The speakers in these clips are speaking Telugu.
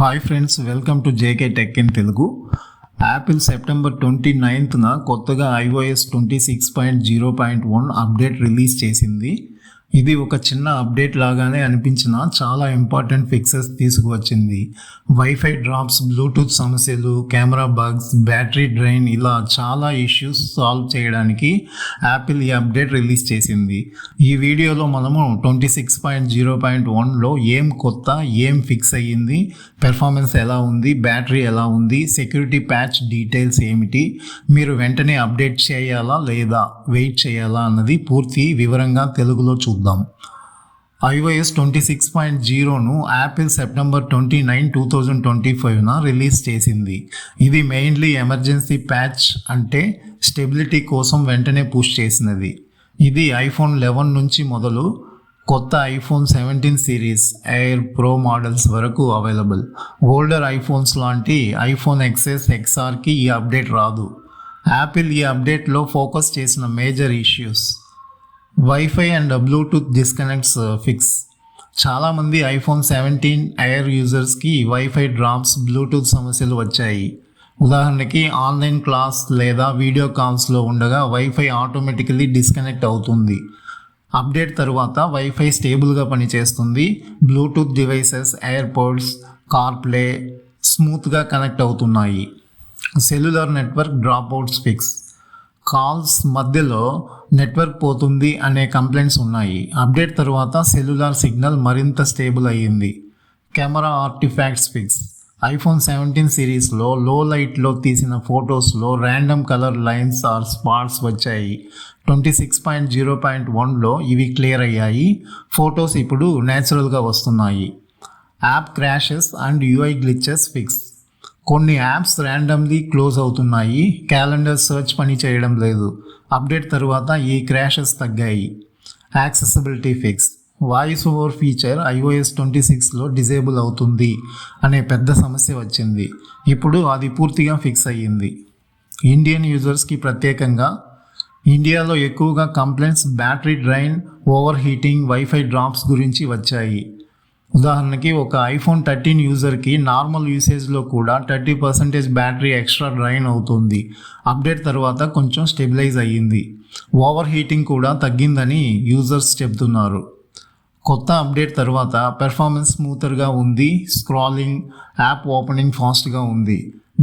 Hi friends welcome to JK tech in Telugu Apple September twenty నైన్త్న కొత్తగా iOS twenty six point zero point one update release చేసింది. ఇది ఒక చిన్న అప్డేట్ లాగానే అనిపించిన చాలా ఇంపార్టెంట్ ఫిక్సెస్ తీసుకువచ్చింది. వైఫై డ్రాప్స్ బ్లూటూత్ సమస్యలు కెమెరా బగ్స్ బ్యాటరీ డ్రైన్ ఇలా చాలా ఇష్యూస్ సాల్వ్ చేయడానికి యాపిల్ ఈ అప్డేట్ రిలీజ్ చేసింది. ఈ వీడియోలో మనము twenty six point zero point వన్లో ఏం కొత్త ఏం ఫిక్స్ అయ్యింది పెర్ఫార్మెన్స్ ఎలా ఉంది బ్యాటరీ ఎలా ఉంది సెక్యూరిటీ ప్యాచ్ డీటెయిల్స్ ఏమిటి మీరు వెంటనే అప్డేట్ చేయాలా లేదా వెయిట్ చేయాలా అన్నది పూర్తి వివరంగా తెలుగులో చూద్దాం. IOS twenty six point జీరోను Apple September twenty nine two thousand twenty ఫైవ్న release చేసింది. ఇది మెయిన్లీ ఎమర్జెన్సీ ప్యాచ్ అంటే స్టెబిలిటీ కోసం వెంటనే పుష్ చేసినది. ఇది ఐఫోన్ లెవెన్ నుంచి మొదలు కొత్త iPhone seventeen series Air Pro models వరకు అవైలబుల్. ఓల్డర్ ఐఫోన్స్ లాంటి ఐఫోన్ ఎక్సెస్ ఎక్స్ఆర్కి ఈ అప్డేట్ రాదు. యాపిల్ ఈ అప్డేట్లో ఫోకస్ చేసిన major issues. WiFi and Bluetooth disconnects fix చాలామంది ఐఫోన్ సెవెంటీన్ ఎయిర్ యూజర్స్కి వైఫై డ్రాప్స్ బ్లూటూత్ సమస్యలు వచ్చాయి. ఉదాహరణకి ఆన్లైన్ క్లాస్ లేదా వీడియో కాల్స్లో ఉండగా వైఫై ఆటోమేటికలీ డిస్కనెక్ట్ అవుతుంది. అప్డేట్ తరువాత వైఫై స్టేబుల్గా పనిచేస్తుంది. బ్లూటూత్ డివైసెస్ ఎయిర్పోర్ట్స్ కార్ప్లే స్మూత్గా కనెక్ట్ అవుతున్నాయి. Cellular network dropouts fix calls మధ్యలో నెట్వర్క్ పోతుంది అనే కంప్లైంట్స్ ఉన్నాయి. అప్డేట్ తర్వాత సెల్యులార్ సిగ్నల్ మరింత స్టేబుల్ అయ్యింది. Camera artifacts fix. IPhone seventeen సిరీస్లో లో లైట్లో తీసిన ఫొటోస్లో random colour lines or spots వచ్చాయి. Twenty six point zero point వన్లో ఇవి క్లియర్ అయ్యాయి. ఫొటోస్ ఇప్పుడు న్యాచురల్గా వస్తున్నాయి. App crashes and UI glitches fix. కొన్ని యాప్స్ ర్యాండమ్లీ క్లోజ్ అవుతున్నాయి. క్యాలెండర్ సెర్చ్ పని చేయడం లేదు. అప్డేట్ తరువాత ఈ క్రాషెస్ తగ్గాయి. Accessibility fix voice over feature iOS twenty సిక్స్లో డిజేబుల్ అవుతుంది అనే పెద్ద సమస్య వచ్చింది. ఇప్పుడు అది పూర్తిగా ఫిక్స్ అయ్యింది. ఇండియన్ యూజర్స్కి ప్రత్యేకంగా ఇండియాలో ఎక్కువగా complaints battery drain over heating WiFi drops గురించి వచ్చాయి. ఉదాహరణకి ఒక ఐఫోన్ థర్టీన్ యూజర్కి నార్మల్ యూసేజ్లో కూడా thirty percentage battery extra drain అవుతుంది. అప్డేట్ తర్వాత కొంచెం స్టెబిలైజ్ అయ్యింది. ఓవర్ హీటింగ్ కూడా తగ్గిందని యూజర్స్ చెప్తున్నారు. కొత్త అప్డేట్ తర్వాత పెర్ఫార్మెన్స్ స్మూతర్గా ఉంది. స్క్రాలింగ్ యాప్ ఓపెనింగ్ ఫాస్ట్గా ఉంది.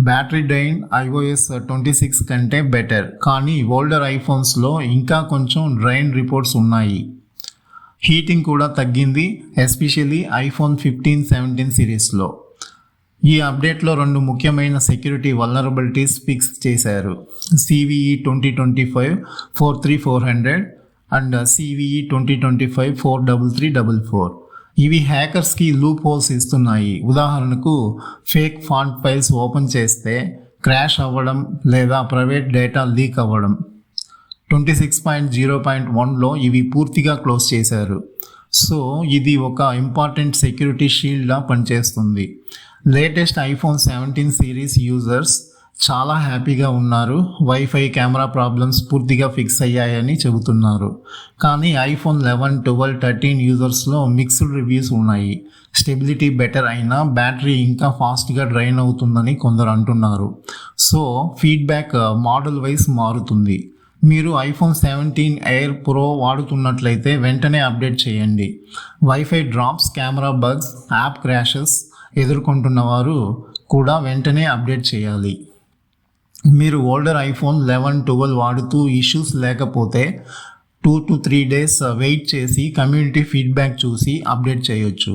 Battery drain iOS twenty six కంటే బెటర్ కానీ ఓల్డర్ ఐఫోన్స్లో ఇంకా కొంచెం డ్రైన్ రిపోర్ట్స్ ఉన్నాయి. హీటింగ్ కూడా తగ్గింది ఎస్పెషల్లీ ఐఫోన్ ఫిఫ్టీన్ సెవెంటీన్ సిరీస్లో. ఈ అప్డేట్లో రెండు ముఖ్యమైన సెక్యూరిటీ వల్నరబిలిటీస్ ఫిక్స్ చేశారు. CVE twenty twenty five four three four hundred and CVE twenty twenty five four double three double four. ఇవి హ్యాకర్స్కి లూప్ హోల్స్ ఇస్తున్నాయి. ఉదాహరణకు ఫేక్ ఫాంట్ ఫైల్స్ ఓపెన్ చేస్తే క్రాష్ అవ్వడం లేదా ప్రైవేట్ డేటా లీక్ అవ్వడం. Twenty six point zero point వన్లో ఇవి పూర్తిగా క్లోజ్ చేశారు. సో ఇది ఒక ఇంపార్టెంట్ సెక్యూరిటీ షీల్డ్లా పనిచేస్తుంది. Latest iPhone seventeen series users చాలా హ్యాపీగా ఉన్నారు. వైఫై కెమెరా ప్రాబ్లమ్స్ పూర్తిగా ఫిక్స్ అయ్యాయని చెబుతున్నారు. కానీ ఐఫోన్ లెవెన్ ట్వెల్వ్ థర్టీన్ యూజర్స్లో మిక్స్డ్ రివ్యూస్ ఉన్నాయి. స్టెబిలిటీ బెటర్ అయినా బ్యాటరీ ఇంకా ఫాస్ట్గా డ్రైన్ అవుతుందని కొందరు అంటున్నారు. సో ఫీడ్బ్యాక్ మోడల్ వైజ్ మారుతుంది. మీరు ఐఫోన్ సెవెంటీన్ ఎయిర్ ప్రో వాడుతున్నట్లయితే వెంటనే అప్డేట్ చేయండి. WiFi drops camera bugs app crashes ఎదుర్కొంటున్న వారు కూడా వెంటనే అప్డేట్ చేయాలి. మీరు ఓల్డర్ ఐఫోన్ లెవెన్ ట్వెల్వ్ వాడుతూ ఇష్యూస్ లేకపోతే two to three days wait చేసి కమ్యూనిటీ ఫీడ్బ్యాక్ చూసి అప్డేట్ చేయొచ్చు.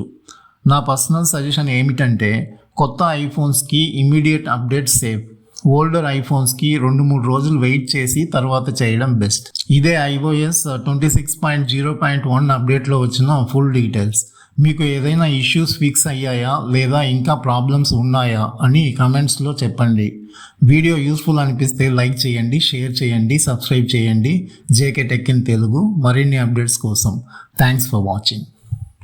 నా పర్సనల్ సజెషన్ ఏమిటంటే కొత్త ఐఫోన్స్కి ఇమీడియట్ అప్డేట్ సేఫ్ ఓల్డర్ ఐఫోన్స్కి రెండు మూడు రోజులు వెయిట్ చేసి తర్వాత చేయడం బెస్ట్. ఇదే iOS twenty six point zero point one అప్డేట్లో వచ్చిన ఫుల్ డీటెయిల్స్. మీకు ఏదైనా ఇష్యూస్ ఫిక్స్ అయ్యాయా? లేదా ఇంకా ప్రాబ్లమ్స్ ఉన్నాయా? అని కమెంట్స్లో చెప్పండి. వీడియో యూస్ఫుల్ అనిపిస్తే లైక్ చేయండి షేర్ చేయండి సబ్స్క్రైబ్ చేయండి. JK tech in Telugu. మరిన్ని అప్డేట్స్ కోసం. Thanks for watching.